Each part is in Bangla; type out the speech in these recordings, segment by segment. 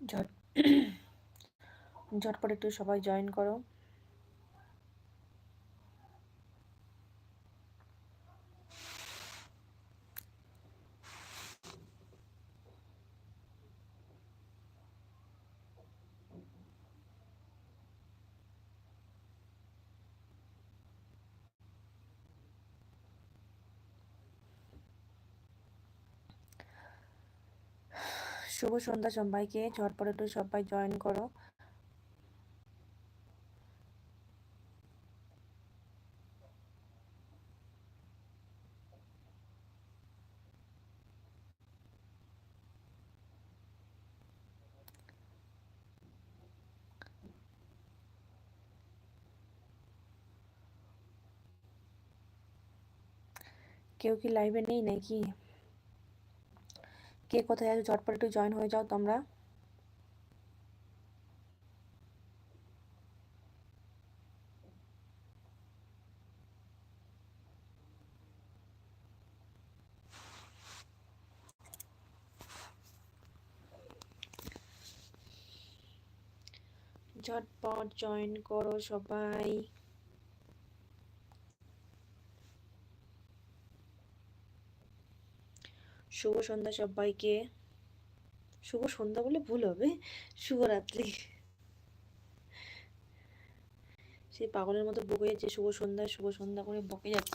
ঝট ঝটপট একটু সবাই জয়েন করো। শুভ সন্ধ্যা সবাইকে। ঝটপট একটু সবাই জয়েন করো। কেউ কি লাইভে নেই নাকি? কে কোথায় আছে ঝটপট একটু জয়েন হয়ে যাও তোমরা। ঝটপট জয়েন করো সবাই। শুভ সন্ধ্যা সবাইকে। শুভ সন্ধ্যা বলে ভুল হবে। শুভরাত্রি। সেই পাগলের মতো বকে যাচ্ছে, শুভ সন্ধ্যা শুভ সন্ধ্যা করে বকে যাচ্ছে।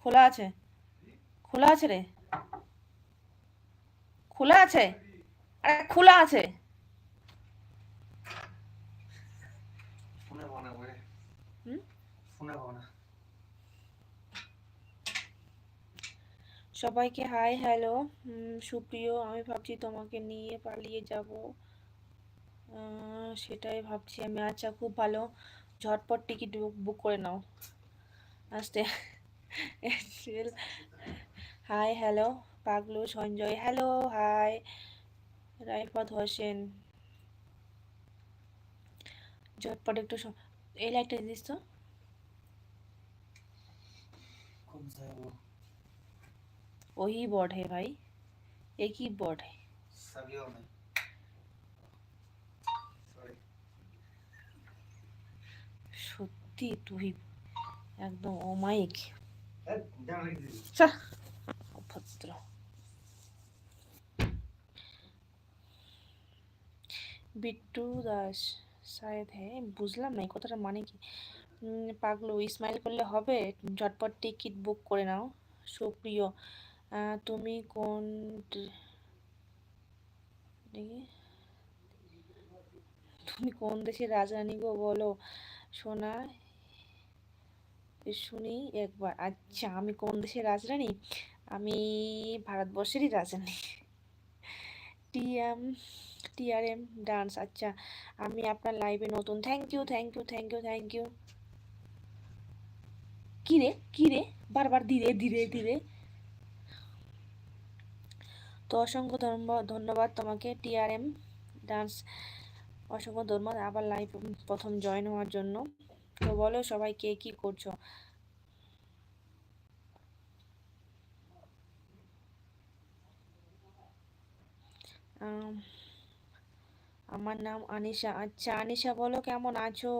খোলা আছে? খোলা আছে রে? খোলা আছে? আরে খোলা আছে। সবাইকে হাই, হ্যালো। সুপ্রিয়, আমি ভাবছি তোমাকে নিয়ে পালিয়ে যাব। সেটাই ভাবছি আমি। আচ্ছা খুব ভালো। ঝটপট টিকিট বুক করে নাও। আসতে। Hi, hello. Paglu, Sanjay. Hello, hi. রাইফাত Hossain. ঝটপট একটু এই লাইটটা দিস তো। वही बॉर्ड है भाई एक ही बॉर्ड है সত্যি তুই একদম অমায়িক অভদ্র বিট্টু দাস শায়দ হ্যাঁ বুঝলাম না এই কথাটা মানে কি পাগলু ইসমাইল করলে হবে ঝটপট টিকিট বুক করে নাও সুপ্রিয় তুমি কোন তুমি কোন দেশের রাজরানী গো বলো? সোনা শুনি একবার। আচ্ছা আমি কোন দেশের রাজরানী আমি ভারতবর্ষেরই রাজরানী টিএম, টিআরএম ডান্স। আচ্ছা আমি আপনার লাইভে নতুন। Thank you thank you thank you thank you কিরে কিরে বারবার ধীরে ধীরে ধীরে। তো অসংখ্য ধন্যবাদ তোমাকে, টিআরএম ডান্স, অসংখ্য ধন্যবাদ আবার লাইভ প্রথম জয়েন হওয়ার জন্য। তো বলো সবাই কে কি করছ? আমার নাম আনিশা। আচ্ছা আনিশা বলো কেমন আছো?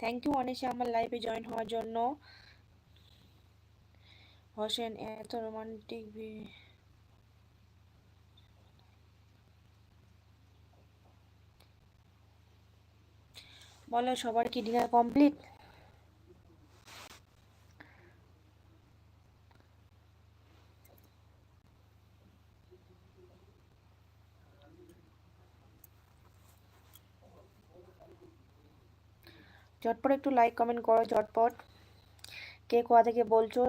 থ্যাংক ইউ আনিশা, আমার লাইভে জয়েন হওয়ার জন্য। হোসেন, এত রোমান্টিক বলো সবার কি ডিনার কমপ্লিট ঝটপট একটু লাইক কমেন্ট করো ঝটপট কে কোথা থেকে বলছো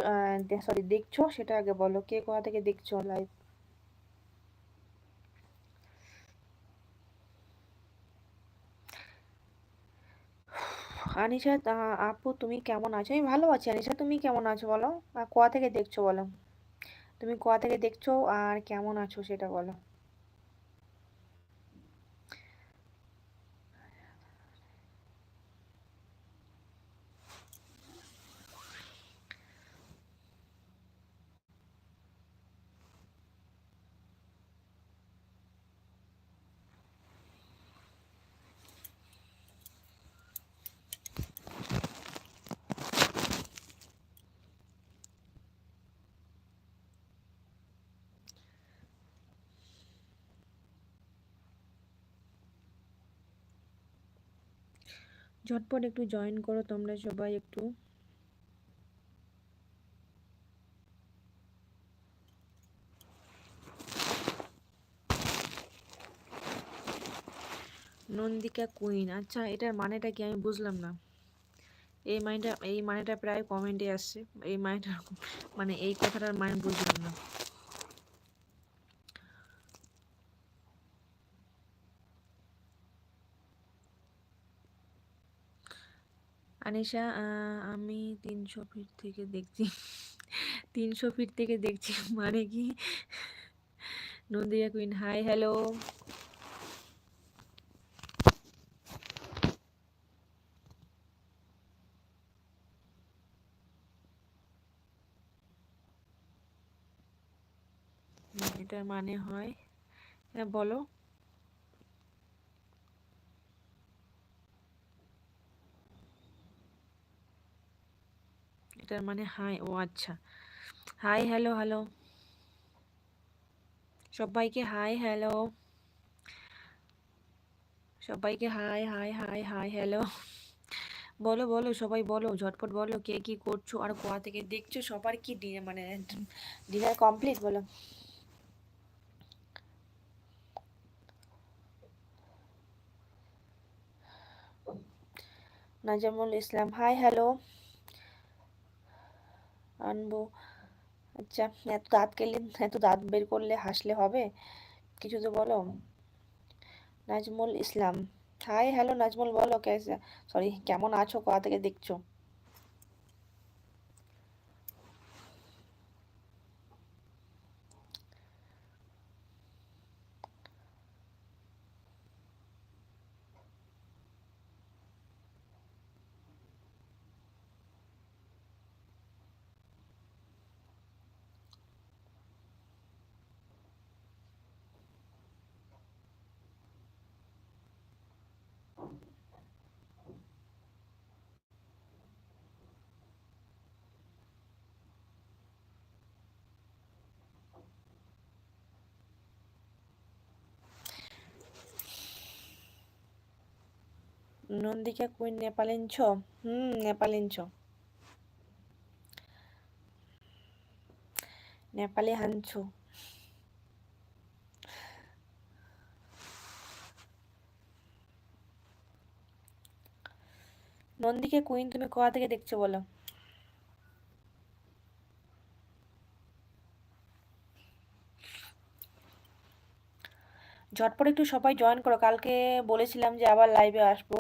সরি দেখছ, সেটা আগে বলো। কে কোথা থেকে দেখছ লাইভ আনিশা আপু তুমি কেমন আছো? আমি ভালো আছি আনিশা তুমি কেমন আছো বলো? আর কোয়া থেকে দেখছ বলো? তুমি কোয়া থেকে দেখছ আর কেমন আছো সেটা বলো। ঝটপট একটু জয়েন করো তোমরা সবাই একটু। নন্দিকা কুইন আচ্ছা এটার মানেটা কি আমি বুঝলাম না। এই মানেটা এই মানেটা প্রায় কমেন্টে আসছে। এই মানেটা মানে এই কথাটার মানে বুঝলাম না। আনিশা আমি তিনশো ফিট থেকে দেখছি। তিনশো ফিট থেকে দেখছি মানে কি? Nandiya queen, hi, hello. এটার মানে হয় হ্যাঁ বলো। এটার মানে হাই, ও আচ্ছা। Hi, hello hello. সবাইকে হাই, হ্যালো। সবাইকে hi hi hi hi, hello. বলো বলো, সবাই বলো, ঝটপট বলো, কে কি করছ আর কোয়া থেকে দেখছ? সবার কি ডিনার মানে ডিনার কমপ্লিট, বলো। Nazmul Islam, hi, hello. আনব। আচ্ছা এত দাঁত কেলে, এত দাঁত বের করলে হাসলে হবে? কিছু তো বলো। নাজমুল ইসলাম। হাই, হ্যালো নাজমুল, বলো কে সরি, কেমন আছো? কোথা থেকে দেখছ? নন্দিকা কুইন নেপালেন ছ হুম নেপালেন ছ নেপালি হানছো। নন্দিকে কুইন, তুমি কোথা থেকে দেখছ বলো? ঝটপট একটু সবাই জয়েন করো। কালকে বলেছিলাম যে আবার লাইভে আসব।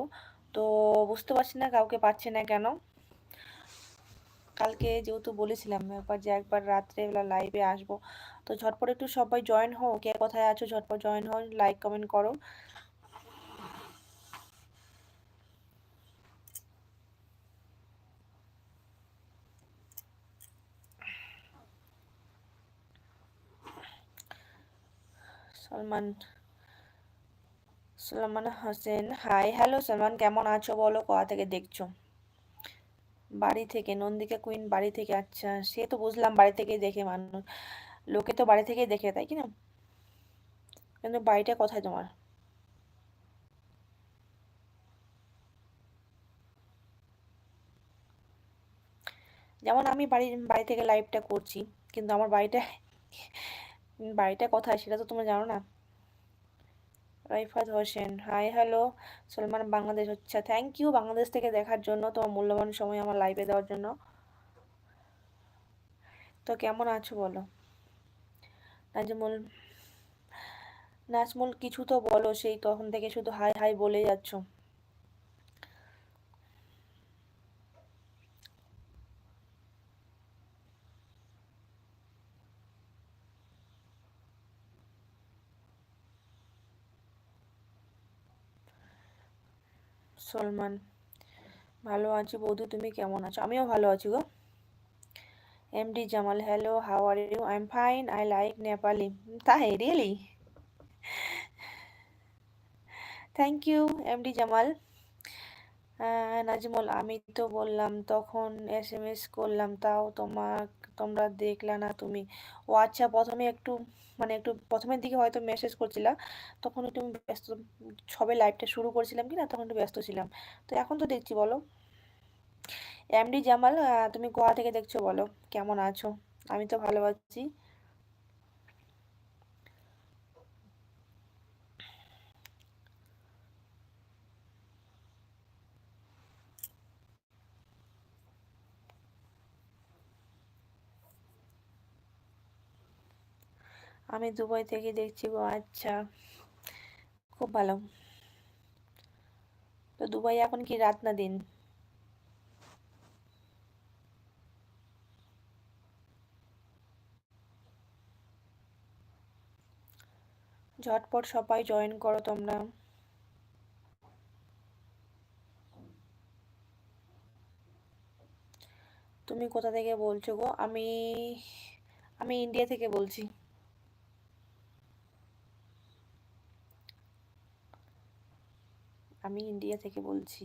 তো বুঝতে পারছি না কাউকে পাচ্ছি না কেন। কালকে যেহেতু বলেছিলাম একবার যে একবার রাত্রেবেলা লাইভে আসব। তো ঝটপট একটু সবাই জয়েন হও কে কোথায় আছো ঝটপট জয়েন হও লাইক কমেন্ট করো। সলমান সালমান হোসেন। হাই হ্যালো সালমান, কেমন আছো বলো? কোথা থেকে দেখছ? বাড়ি থেকে, নন্দিকা কুইন বাড়ি থেকে। আচ্ছা সে তো বুঝলাম বাড়ি থেকে দেখে মানুষ। লোকে তো বাড়ি থেকে দেখে, তাই কি না? কিন্তু বাড়িটা কোথায় তোমার? যেমন আমি বাড়ি বাড়ি থেকে লাইভটা করছি, কিন্তু আমার বাড়িটা বাড়িটা কোথায় সেটা তো তোমরা জানো না। রাইফাত হোসেন। হাই হ্যালো সলমান বাংলাদেশ আচ্ছা থ্যাংক ইউ বাংলাদেশ থেকে দেখার জন্য, তোমার মূল্যবান সময় আমার লাইভে দেওয়ার জন্য। তো কেমন আছো বলো? নাজমুল নাজমুল কিছু তো বলো, সেই তখন থেকে শুধু হাই হাই বলে যাচ্ছ। সলমান। ভালো আছি বৌদি, তুমি কেমন আছো? আমিও ভালো আছি গো। M D Jamal hello how are you I am fine I like Nepali তাই really thank you M D Jamal. Nazmul, আমি তো বললাম, তখন এস এম এস করলাম, তাও তোমার তোমরা দেখলা না তুমি। ও আচ্ছা প্রথমে একটু মানে একটু প্রথমের দিকে হয়তো মেসেজ করছিলা, তখন একটু ব্যস্ত সবে লাইভটা শুরু করেছিলাম কি না তখন একটু ব্যস্ত ছিলাম। তো এখন তো দেখছি, বলো। এমডি জামাল তুমি গোয়া থেকে দেখছ, বলো। কেমন আছো? আমি তো ভালো আছি। আমি দুবাই থেকে দেখছি গো আচ্ছা খুব ভালো। তো দুবাই এখন কি রাত না দিন? ঝটপট সবাই জয়েন করো তোমরা। তুমি কোথা থেকে বলছো গো? আমি আমি ইন্ডিয়া থেকে বলছি। আমি ইন্ডিয়া থেকে বলছি।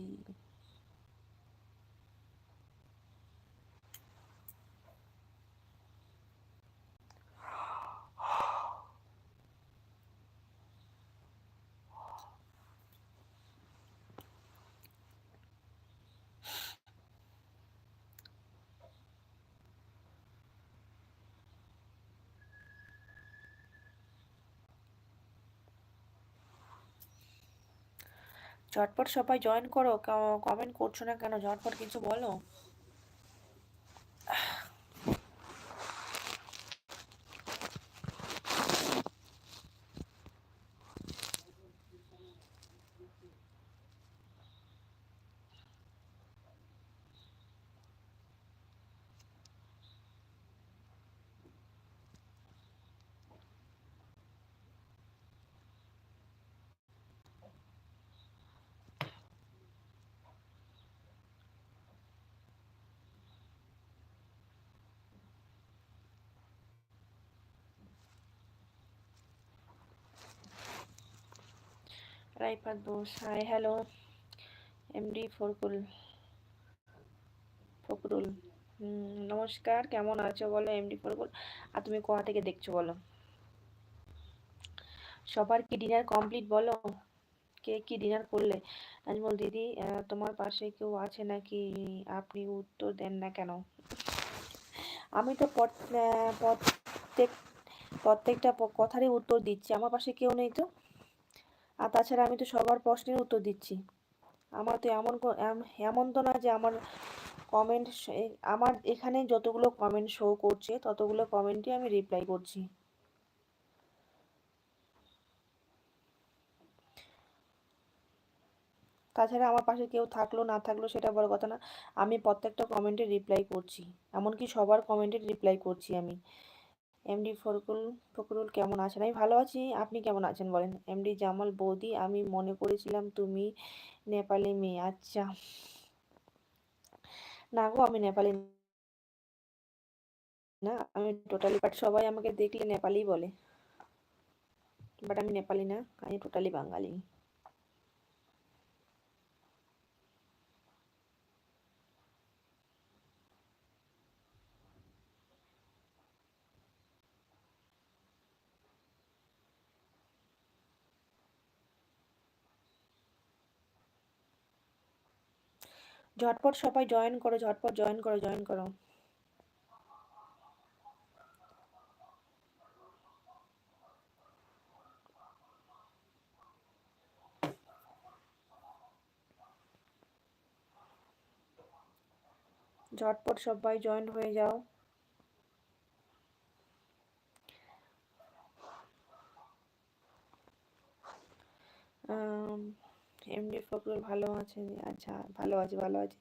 ঝটপট সবাই জয়েন করো কমেন্ট করছ না কেন? ঝটপট কিছু বলো। Raifat Bose hi hello MD Farkul Fakrul নমস্কার। কেমন আছো বলো এমডি ফরকুল আর তুমি কোথা থেকে দেখছ বলো? সবার কি ডিনার কমপ্লিট বলো? কে কি ডিনার করলে? নাজমুল দিদি তোমার পাশে কেউ আছে নাকি? আপনি উত্তর দেন না কেন? আমি তো প্রত্যেক, প্রত্যেকটা কথারই উত্তর দিচ্ছি। আমার পাশে কেউ নেই তো? আর তাছাড়া আমি তো সবার প্রশ্নের উত্তর দিচ্ছি। আমার তো এমন এমন তো না যে আমার কমেন্ট আমার এখানে যতগুলো কমেন্ট শো করছে, ততগুলো কমেন্টই আমি রিপ্লাই করছি। তাছাড়া আমার পাশে কেউ থাকল, না থাকল সেটা বড় কথা না। আমি প্রত্যেকটা কমেন্টে রিপ্লাই করছি। এমনকি সবার কমেন্টে রিপ্লাই করছি আমি। এমডি ফরকুল ফকরুল কেমন আছেন? আমি ভালো আছি। আপনি কেমন আছেন বলেন? এমডি জামাল বৌদি, আমি মনে করেছিলাম তুমি নেপালি মেয়ে। আচ্ছা। না গো, আমি নেপালি না, আমি টোটালি বাট সবাই আমাকে দেখলে নেপালি বলে। বাট আমি নেপালি না, আমি টোটালি বাঙালি। ঝটপট সবাই জয়েন করো ঝটপট জয়েন করো জয়েন করো। ঝটপট সবাই জয়েন হয়ে যাও। এমডি ফখরুল ভালো আছেন আচ্ছা ভালো আছি ভালো আছি।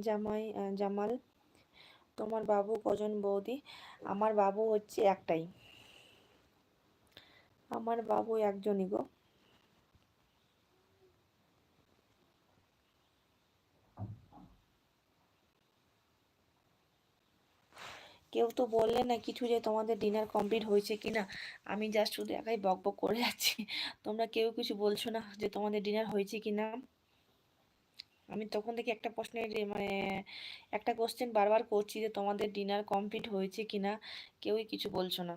জামাই জামাল, তোমার বাবু কজন বৌদি? আমার বাবু হচ্ছে একটাই। আমার বাবু একজনই গো। কেউ তো বললে না কিছু যে তোমাদের ডিনার কমপ্লিট হয়েছে কি না আমি জাস্ট শুধু একাই বক বক করে যাচ্ছি। তোমরা কেউ কিছু বলছো না যে তোমাদের ডিনার হয়েছে কি না আমি তখন থেকে একটা প্রশ্নের মানে একটা কোশ্চেন বারবার করছি যে তোমাদের ডিনার কমপ্লিট হয়েছে কি না কেউই কিছু বলছো না।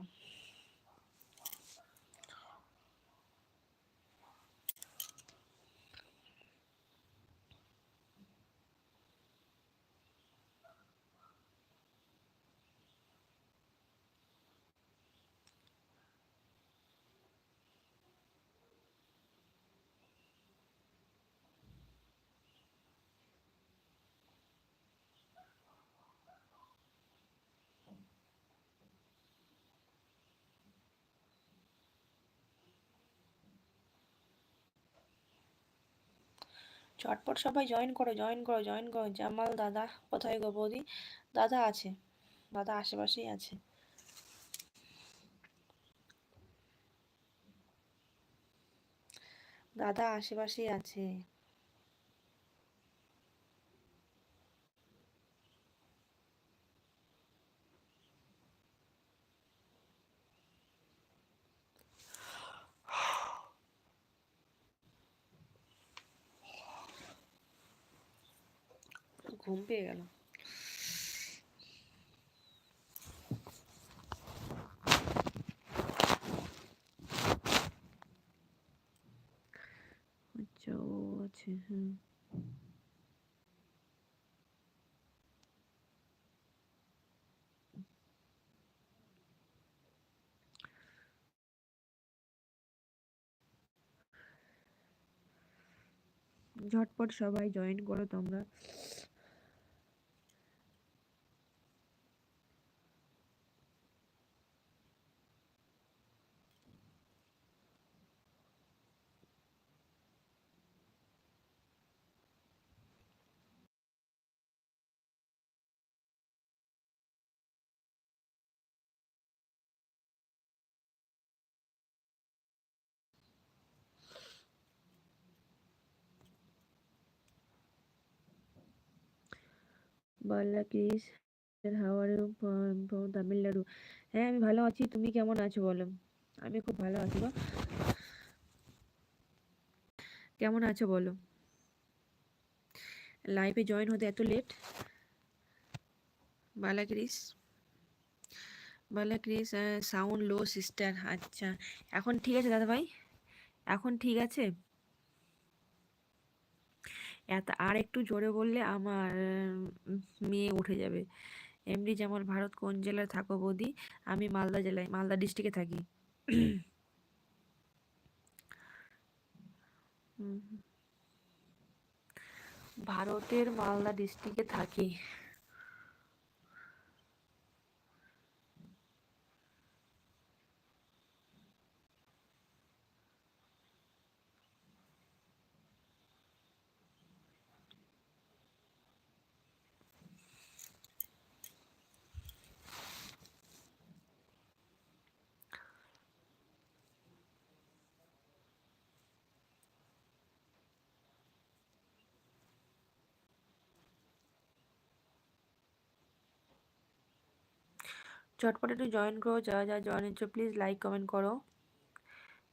চটপট সবাই জয়েন করো জয়েন করো জয়েন করো। জামাল দাদা, কোথায় গো বৌদি? দাদা আছে, দাদা আশেপাশেই আছে। দাদা আশেপাশেই আছে। ঘুম পেয়ে গেল আচ্ছা ঝটপট সবাই জয়েন করো তোমরা। বাল্লা ক্রিস আর ইউ তামিলনাড়ু। হ্যাঁ আমি ভালো আছি, তুমি কেমন আছো বলো? আমি খুব ভালো আছি গো। কেমন আছো বলো? লাইভে জয়েন হতে এত লেট বালা ক্রিস। বালা ক্রিস সাউন্ড লো সিস্টার আচ্ছা এখন ঠিক আছে দাদা ভাই এখন ঠিক আছে? এত, আর একটু জোরে বললে আমার মেয়ে উঠে যাবে। এমডি জামাল ভারত কোন জেলায় থাকো বৌদি? আমি মালদা জেলায়, মালদা ডিস্ট্রিক্টে থাকি। ভারতের মালদা ডিস্ট্রিক্টে থাকি। চটপট একটু জয়েন করো যারা যারা জয়েন হচ্ছে প্লিজ লাইক কমেন্ট করো।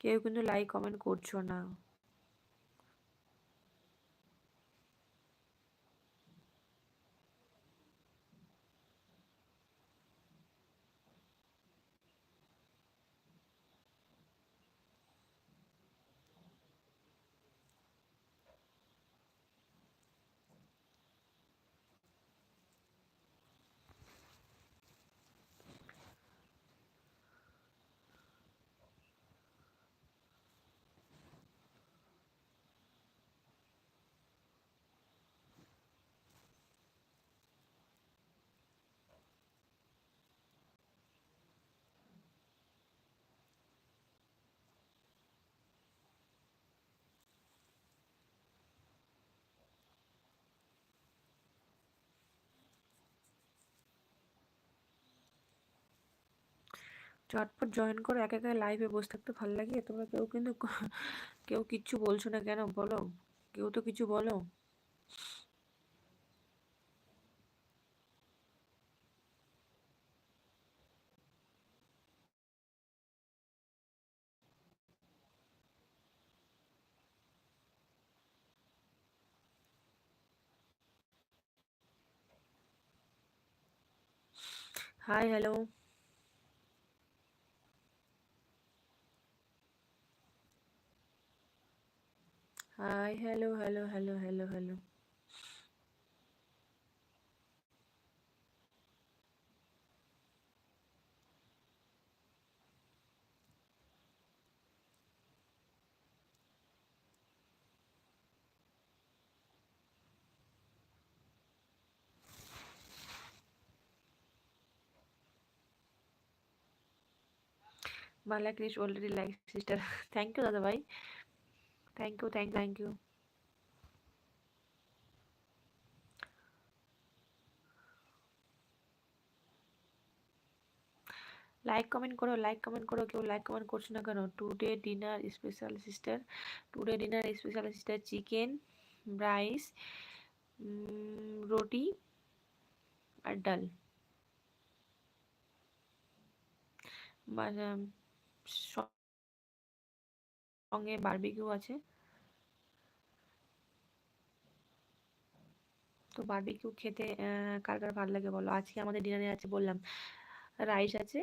কেউ কিন্তু লাইক কমেন্ট করছ না। চটপট জয়েন করো, এক একা লাইভে বসে থাকতে ভালো লাগে। তোমরা কেউ কিন্তু কেউ কিচ্ছু বলছো না কেন? বলো। কেউ তো কিছু বলো। Hi hello hi hello hello hello hello hello Mala Krish already likes sister. thank you, Dada bhai. Thank you, thank, thank you. Like comment করো লাইক কমেন্ট করো কেউ লাইক কমেন্ট করছ না কেন? Today dinner special sister today dinner special sister chicken rice রুটি আর ডাল। সঙ্গে বারবিকিউ আছে। তো বারবিকিউ খেতে কার কার ভালো লাগে বলো? আজকে আমাদের ডিনারে আছে বললাম রাইস আছে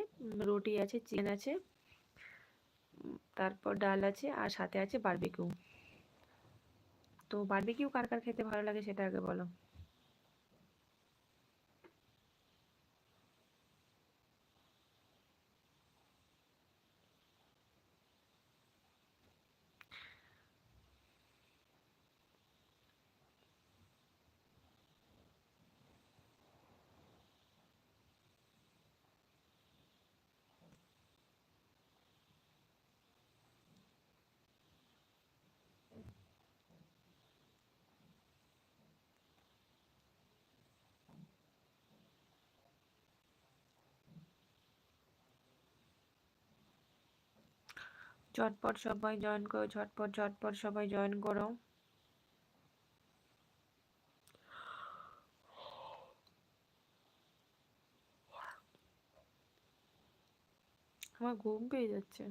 রুটি আছে চিকেন আছে তারপর ডাল আছে, আর সাথে আছে বারবিকিউ তো বারবিকিউ কার কার খেতে ভালো লাগে সেটা আগে বলো। ঝটপট সবাই জয়েন করো ঝটপট ঝটপট সবাই জয়েন করো। আমার ঘুম পেয়ে যাচ্ছে।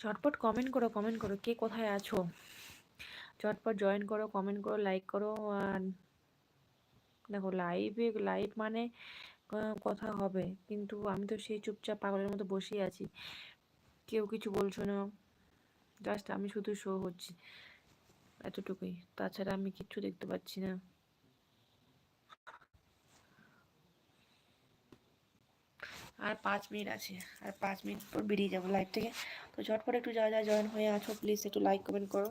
ঝটপট কমেন্ট করো কমেন্ট করো, কে কোথায় আছো? ঝটপট জয়েন করো কমেন্ট করো লাইক করো, আর দেখো লাইভে লাইভ মানে কথা হবে। কিন্তু আমি তো সেই চুপচাপ পাগলের মতো বসেই আছি। কেউ কিছু বলছো না। জাস্ট আমি শুধু শো হচ্ছি। এতটুকুই। তাছাড়া আমি কিচ্ছু দেখতে পাচ্ছি না। আর পাঁচ মিনিট আছে, আর পাঁচ মিনিট পর বেরিয়ে যাব লাইভ থেকে। তো ঝটপট একটু যা যা জয়েন হয়ে আছো প্লিজ একটু লাইক কমেন্ট করো।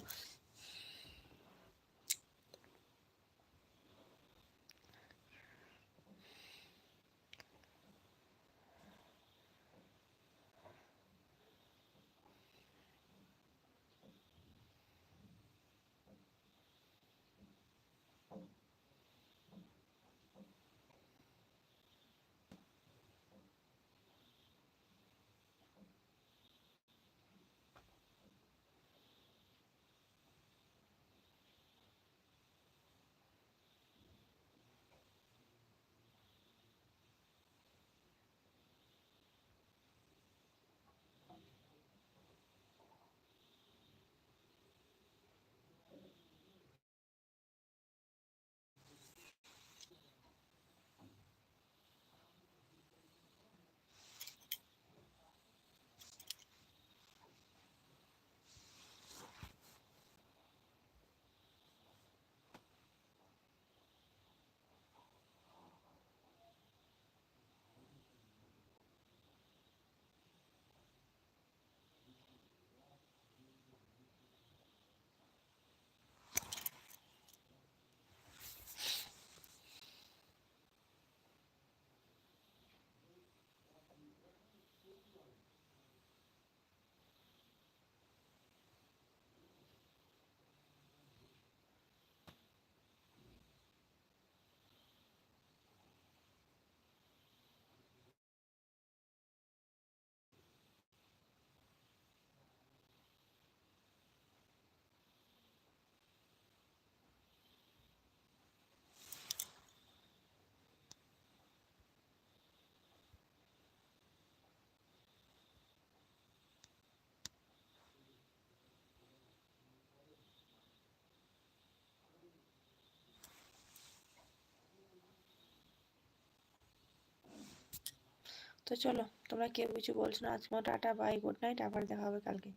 তো চলো, তোমরা কেউ কিছু বলছো না আজকে টাটা বাই গুড নাইট আবার দেখা হবে কালকে।